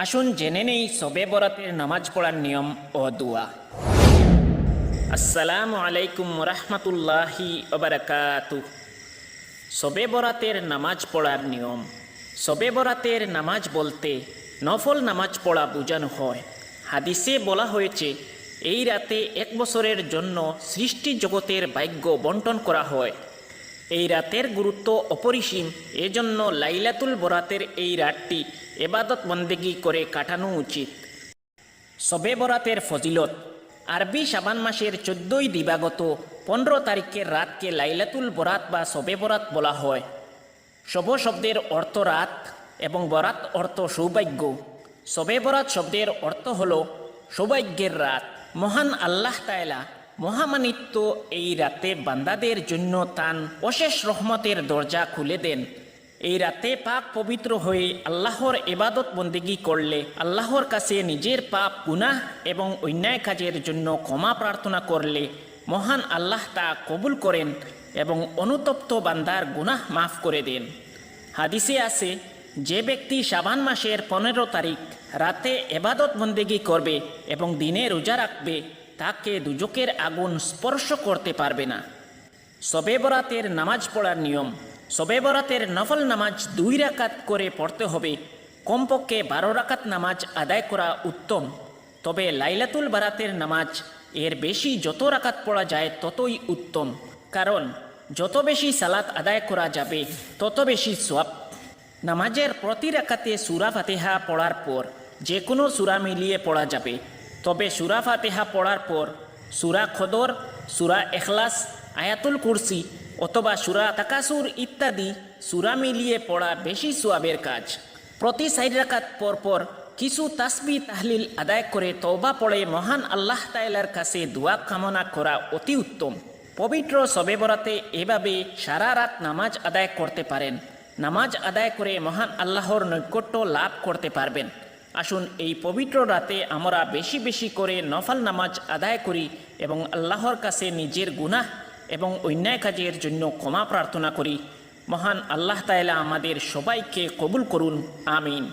আসুন জেনে নেই সবে বরাতের নামাজ পড়ার নিয়ম ও দোয়া। আসসালামু আলাইকুম রহমতুল্লাহি ওবরাকাতু। সবে বরাতের নামাজ পড়ার নিয়ম। সবে বরাতের নামাজ বলতে নফল নামাজ পড়া বোঝানো হয়। হাদিসে বলা হয়েছে, এই রাতে এক বছরের জন্য সৃষ্টি জগতের ভাগ্য বন্টন করা হয়। এই রাতের গুরুত্ব অপরিসীম। এজন্য লাইলাতুল বরাতের এই রাতটি এবাদত বন্দেগি করে কাটানো উচিত। সবে বরাতের ফজিলত। আরবি সাবান মাসের চোদ্দই দিবাগত পনেরো তারিখের রাতকে লাইলাতুল বরাত বা সবে বরাত বলা হয়। শব শব্দের অর্থ রাত এবং বরাত অর্থ সৌভাগ্য। সবে বরাত শব্দের অর্থ হল সৌভাগ্যের রাত। মহান আল্লাহ তায়লা মহামানিত্য এই রাতে বান্দাদের জন্য তান অশেষ রহমতের দরজা খুলে দেন। এই রাতে পাক পবিত্র হয়ে আল্লাহর এবাদত বন্দেগী করলে আল্লাহর কাছে নিজের পাপ, গুনাহ এবং অন্যায় কাজের জন্য ক্ষমা প্রার্থনা করলে মহান আল্লাহ তা কবুল করেন এবং অনুতপ্ত বান্দার গুনাহ মাফ করে দেন। হাদিসে আছে, যে ব্যক্তি শাবান মাসের পনেরো তারিখ রাতে এবাদত বন্দেগী করবে এবং দিনে রোজা রাখবে তাকে দুজকের আগুন স্পর্শ করতে পারবে না। সবে বরাতের নামাজ পড়ার নিয়ম, সবে বরাতের নফল নামাজ দুই রাকাত করে পড়তে হবে। কমপক্ষে বারো রাকাত নামাজ আদায় করা উত্তম। তবে লাইলাতুল বারাতের নামাজ, এর বেশি যত রাকাত পড়া যায় ততই উত্তম। কারণ, যত বেশি সালাত আদায় করা যাবে, তত বেশি সোয়াব নামাজের প্রতি রাকাতে সুরা ফাতেহা পড়ার পর, যে কোনো সুরা মিলিয়ে পড়া যাবে। তবে সুরা ফাতেহা পড়ার পর, সুরা খদর, সুরা এখলাস, আয়াতুল কুরসি অথবা সুরা তাকাসুর ইত্যাদি সুরা মিলিয়ে পড়া বেশি সোয়াবের কাজ। প্রতি সাইড রাকাত পর পর কিছু তাসবি তাহলিল আদায় করে তওবা পড়ে মহান আল্লাহ তাইলার কাছে দোয়া কামনা করা অতি উত্তম। পবিত্র সবে বরাতে এভাবে সারা রাত নামাজ আদায় করতে পারেন। নামাজ আদায় করে মহান আল্লাহর নৈকট্য লাভ করতে পারবেন। আসুন এই পবিত্র রাতে আমরা বেশি বেশি করে নফল নামাজ আদায় করি এবং আল্লাহর কাছে নিজের গুনাহ এবং অন্যায় কাজের জন্য ক্ষমা প্রার্থনা করি। মহান আল্লাহ তাইলা আমাদের সবাইকে কবুল করুন, আমিন।